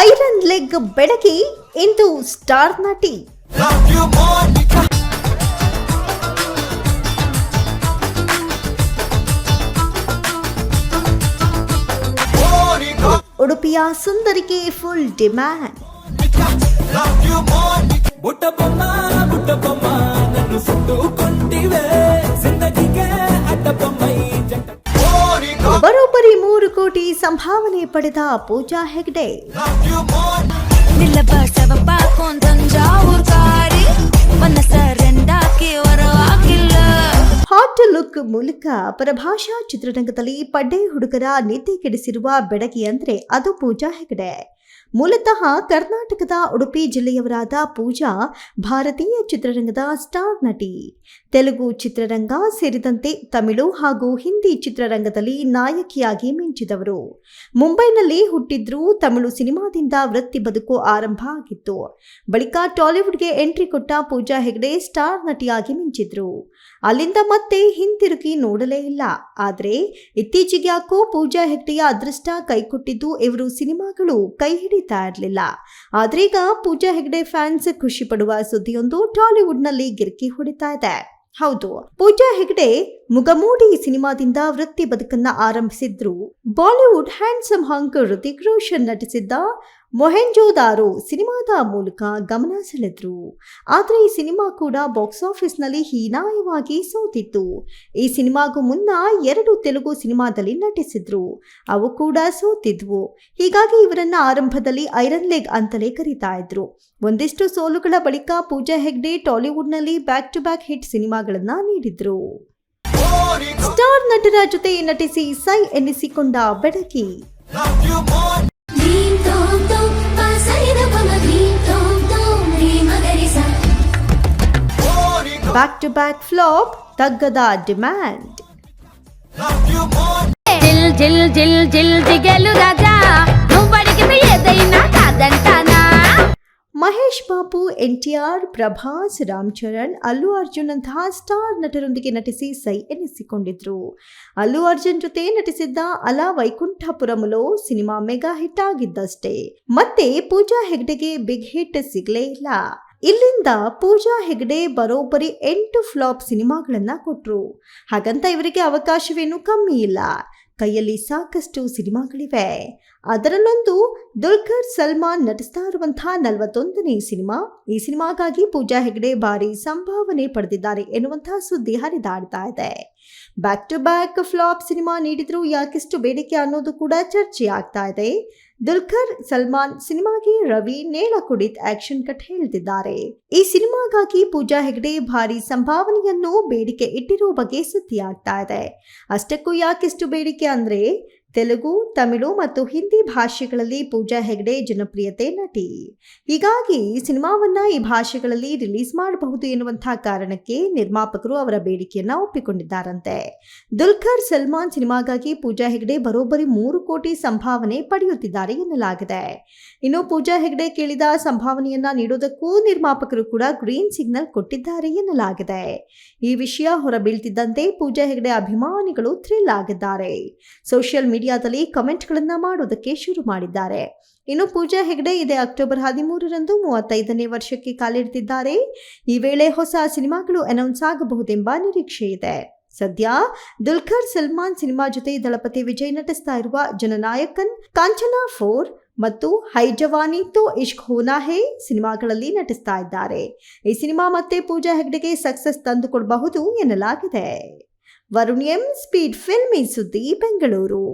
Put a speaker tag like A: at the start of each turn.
A: Iron leg ಬೆಡಗಿ ಇಂದು star ನಟಿ
B: Love you, Monica. Monica,
A: ಉಡುಪಿಯ ಸುಂದರಿಗೆ full demand
B: love you, Monica.
C: ಬುಟ್ಟ ಬೊಮ್ಮ ಬುಟ್ಟ ಬೊಮ್ಮ
A: ಕೋಟಿ ಸಂಭಾವನೆ ಪಡೆದ ಪೂಜಾ ಹೆಗ್ಡೆ. ಹಾಟ್ ಲುಕ್ ಮೂಲಕ ಪರಭಾಷಾ ಚಿತ್ರರಂಗದಲ್ಲಿ ಪಡ್ಡೆ ಹುಡುಗರ ನಿದ್ದೆ ಕೆಡಿಸಿರುವ ಬೆಡಗಿ ಅಂದ್ರೆ ಅದು ಪೂಜಾ ಹೆಗ್ಡೆ. ಮೂಲತಃ ಕರ್ನಾಟಕದ ಉಡುಪಿ ಜಿಲ್ಲೆಯವರಾದ ಪೂಜಾ ಭಾರತೀಯ ಚಿತ್ರರಂಗದ ಸ್ಟಾರ್ ನಟಿ. ತೆಲುಗು ಚಿತ್ರರಂಗ ಸೇರಿದಂತೆ ತಮಿಳು ಹಾಗೂ ಹಿಂದಿ ಚಿತ್ರರಂಗದಲ್ಲಿ ನಾಯಕಿಯಾಗಿ ಮಿಂಚಿದವರು. ಮುಂಬೈನಲ್ಲಿ ಹುಟ್ಟಿದ್ರೂ ತಮಿಳು ಸಿನಿಮಾದಿಂದ ವೃತ್ತಿ ಬದುಕು ಆರಂಭ ಆಗಿತ್ತು. ಬಳಿಕ ಟಾಲಿವುಡ್ಗೆ ಎಂಟ್ರಿ ಕೊಟ್ಟ ಪೂಜಾ ಹೆಗ್ಡೆ ಸ್ಟಾರ್ ನಟಿಯಾಗಿ ಮಿಂಚಿದ್ರು. ಅಲ್ಲಿಂದ ಮತ್ತೆ ಹಿಂತಿರುಗಿ ನೋಡಲೇ ಇಲ್ಲ. ಆದರೆ ಇತ್ತೀಚೆಗೆ ಯಾಕೋ ಪೂಜಾ ಹೆಗ್ಡೆಯ ಅದೃಷ್ಟ ಕೈಕೊಟ್ಟಿದ್ದು ಇವರು ಸಿನಿಮಾಗಳು ಕೈ ಹಿಡಿತಾ ಇರಲಿಲ್ಲ. ಈಗ ಪೂಜಾ ಹೆಗ್ಡೆ ಫ್ಯಾನ್ಸ್ ಖುಷಿ ಪಡುವ ಸುದ್ದಿಯೊಂದು ಟಾಲಿವುಡ್ನಲ್ಲಿ ಗಿರ್ಕಿ ಹೊಡಿತಾ ಇದೆ. ಹೌದು, ಪೂಜಾ ಹೆಗ್ಡೆ ಮುಗಮೂಡಿ ಸಿನಿಮಾದಿಂದ ವೃತ್ತಿ ಬದುಕನ್ನ ಆರಂಭಿಸಿದ್ರು. Bollywood handsome hunk Hrithik Roshan ನಟಿಸಿದ್ದ ಮೊಹೆಂಜೋದಾರೋ ಸಿನಿಮಾದ ಮೂಲಕ ಗಮನ ಸೆಳೆದ್ರು. ಆದರೆ ಈ ಸಿನಿಮಾ ಕೂಡ ಬಾಕ್ಸ್ ಆಫೀಸ್ನಲ್ಲಿ ಹೀನಾಯವಾಗಿ ಸೋತಿತ್ತು. ಈ ಸಿನಿಮಾಗೂ ಮುನ್ನ ಎರಡು ತೆಲುಗು ಸಿನಿಮಾದಲ್ಲಿ ನಟಿಸಿದ್ರು. ಅವು ಕೂಡ ಸೋತಿದ್ವು. ಹೀಗಾಗಿ ಇವರನ್ನ ಆರಂಭದಲ್ಲಿ ಐರನ್ ಲೆಗ್ ಅಂತಲೇ ಕರೀತಾ ಇದ್ರು. ಒಂದಿಷ್ಟು ಸೋಲುಗಳ ಬಳಿಕ ಪೂಜಾ ಹೆಗ್ಡೆ ಟಾಲಿವುಡ್ನಲ್ಲಿ ಬ್ಯಾಕ್ ಟು ಬ್ಯಾಕ್ ಹಿಟ್ ಸಿನಿಮಾಗಳನ್ನ ನೀಡಿದ್ರು. ಸ್ಟಾರ್ ನಟರ ಜೊತೆ ನಟಿಸಿ ಸೈ ಎನ್ನಿಸಿಕೊಂಡ ಬೆಡಗಿ
B: love you, Monica.
D: ధీం తోం తోం పాసరిద పమ ధీం తోం తోం రీ మగరిస
B: Monica,
A: back to back flop ತಗ್ಗದ demand
B: love you, Monica.
E: జిల్ జిల్ జిల్ జిల్ జిగేలు రాజా నువ్వు అడిగిన ఏదైనా కాదంటానా
A: ಮಹೇಶ್ ಬಾಬು ಆರ್ ಪ್ರಭಾಸ್, ರಾಮ್ ಚರಣ್, ಅಲ್ಲು ಅರ್ಜುನ್ ಅಂತಹ ಸ್ಟಾರ್ ನಟರೊಂದಿಗೆ ನಟಿಸಿ ಸೈ ಎನಿಸಿಕೊಂಡಿದ್ರು. ಅಲ್ಲು ಅರ್ಜುನ್ ಜೊತೆ ನಟಿಸಿದ್ದ ಅಲಾ ವೈಕುಂಠಪುರಮುಲೋ ಸಿನಿಮಾ ಮೆಗಾ ಹಿಟ್ ಆಗಿದ್ದಷ್ಟೇ. ಮತ್ತೆ ಪೂಜಾ ಹೆಗ್ಡೆಗೆ ಬಿಗ್ ಹಿಟ್ ಸಿಗ್ಲೇ ಇಲ್ಲ. ಇಲ್ಲಿಂದ ಪೂಜಾ ಹೆಗ್ಡೆ ಬರೋಬ್ಬರಿ ಎಂಟು ಫ್ಲಾಪ್ ಸಿನಿಮಾಗಳನ್ನ ಕೊಟ್ರು. ಹಾಗಂತ ಇವರಿಗೆ ಅವಕಾಶವೇನು ಕಮ್ಮಿ ಇಲ್ಲ. ಕೈಯಲ್ಲಿ ಸಾಕಷ್ಟು ಸಿನಿಮಾಗಳಿವೆ. ಅದರಲ್ಲೊಂದು ದುಲ್ಕರ್ ಸಲ್ಮಾನ್ ನಟಿಸ್ತಾ ಇರುವಂತಹ ನಲವತ್ತೊಂದನೇ ಸಿನಿಮಾ. ಈ ಸಿನಿಮಾಗಾಗಿ ಪೂಜಾ ಹೆಗ್ಡೆ ಭಾರಿ ಸಂಭಾವನೆ ಪಡೆದಿದ್ದಾರೆ ಎನ್ನುವಂತಹ ಸುದ್ದಿ ಹರಿದಾಡ್ತಾ ಇದೆ. ಬ್ಯಾಕ್ ಟು ಬ್ಯಾಕ್ ಫ್ಲಾಪ್ ಸಿನಿಮಾ ನೀಡಿದ್ರು ಯಾಕೆಷ್ಟು ಬೇಡಿಕೆ ಅನ್ನೋದು ಕೂಡ ಚರ್ಚೆ ಆಗ್ತಾ ಇದೆ. ದುಲ್ಕರ್ ಸಲ್ಮಾನ್ ಸಿನಿಮಾಗೆ Ravi Nelakudity action cut ಹೇಳ್ತಿದ್ದಾರೆ. ಈ ಸಿನಿಮಾಗಾಗಿ ಪೂಜಾ ಹೆಗ್ಡೆ ಭಾರಿ ಸಂಭಾವನೆಯನ್ನು ಬೇಡಿಕೆ ಇಟ್ಟಿರುವ ಬಗ್ಗೆ ಸುದ್ದಿ ಆಗ್ತಾ ಇದೆ. ಅಷ್ಟಕ್ಕೂ ಯಾಕೆಷ್ಟು ಬೇಡಿಕೆ ಅಂದ್ರೆ ತೆಲುಗು, ತಮಿಳು ಮತ್ತು ಹಿಂದಿ ಭಾಷೆಗಳಲ್ಲಿ ಪೂಜಾ ಹೆಗ್ಡೆ ಜನಪ್ರಿಯತೆ ನಟಿ. ಹೀಗಾಗಿ ಸಿನಿಮಾವನ್ನ ಈ ಭಾಷೆಗಳಲ್ಲಿ ರಿಲೀಸ್ ಮಾಡಬಹುದು ಎನ್ನುವಂತಹ ಕಾರಣಕ್ಕೆ ನಿರ್ಮಾಪಕರು ಅವರ ಬೇಡಿಕೆಯನ್ನ ಒಪ್ಪಿಕೊಂಡಿದ್ದಾರಂತೆ. ದುಲ್ಕರ್ ಸಲ್ಮಾನ್ ಸಿನಿಮಾಗಾಗಿ ಪೂಜಾ ಹೆಗ್ಡೆ ಬರೋಬ್ಬರಿ ಮೂರು ಕೋಟಿ ಸಂಭಾವನೆ ಪಡೆಯುತ್ತಿದ್ದಾರೆ ಎನ್ನಲಾಗಿದೆ. ಇನ್ನು ಪೂಜಾ ಹೆಗ್ಡೆ ಕೇಳಿದ ಸಂಭಾವನೆಯನ್ನ ನೀಡೋದಕ್ಕೂ ನಿರ್ಮಾಪಕರು ಕೂಡ ಗ್ರೀನ್ ಸಿಗ್ನಲ್ ಕೊಟ್ಟಿದ್ದಾರೆ ಎನ್ನಲಾಗಿದೆ. ಈ ವಿಷಯ ಹೊರಬೀಳ್ತಿದ್ದಂತೆ ಪೂಜಾ ಹೆಗ್ಡೆ ಅಭಿಮಾನಿಗಳು ಥ್ರಿಲ್ ಆಗಿದ್ದಾರೆ. ಸೋಷಿಯಲ್ ಮೀಡಿಯಾದಲ್ಲಿ ಕಮೆಂಟ್ಗಳನ್ನ ಮಾಡೋದಕ್ಕೆ ಶುರು ಮಾಡಿದ್ದಾರೆ. ಇನ್ನು ಪೂಜಾ ಹೆಗ್ಡೆ ಇದೇ ಅಕ್ಟೋಬರ್ ಹದಿಮೂರರಂದು ಮೂವತ್ತೈದನೇ ವರ್ಷಕ್ಕೆ ಕಾಲಿಡ್ತಿದ್ದಾರೆ. ಈ ವೇಳೆ ಹೊಸ ಸಿನಿಮಾಗಳು ಅನೌನ್ಸ್ ಆಗಬಹುದೆಂಬ ನಿರೀಕ್ಷೆ ಇದೆ. ಸದ್ಯ ದುಲ್ಖರ್ ಸಲ್ಮಾನ್ ಸಿನಿಮಾ ಜೊತೆ ದಳಪತಿ ವಿಜಯ್ ನಟಿಸ್ತಾ ಇರುವ ಜನನಾಯಕನ್, ಕಾಂಚನಾ ಫೋರ್ ಮತ್ತು ಹೈ ಜವಾನಿ ತೋ ಇಶ್ಕ್ ಹೋನಾ ಹೇ ಸಿನಿಮಾಗಳಲ್ಲಿ ನಟಿಸ್ತಾ ಇದ್ದಾರೆ. ಈ ಸಿನಿಮಾ ಮತ್ತೆ ಪೂಜಾ ಹೆಗ್ಡೆಗೆ ಸಕ್ಸಸ್ ತಂದುಕೊಡಬಹುದು ಎನ್ನಲಾಗಿದೆ. ವರುಣ್ ಎಂ ಸ್ಪೀಡ್ ಫಿಲ್ಮಿ ಸುದ್ದಿ ಬೆಂಗಳೂರು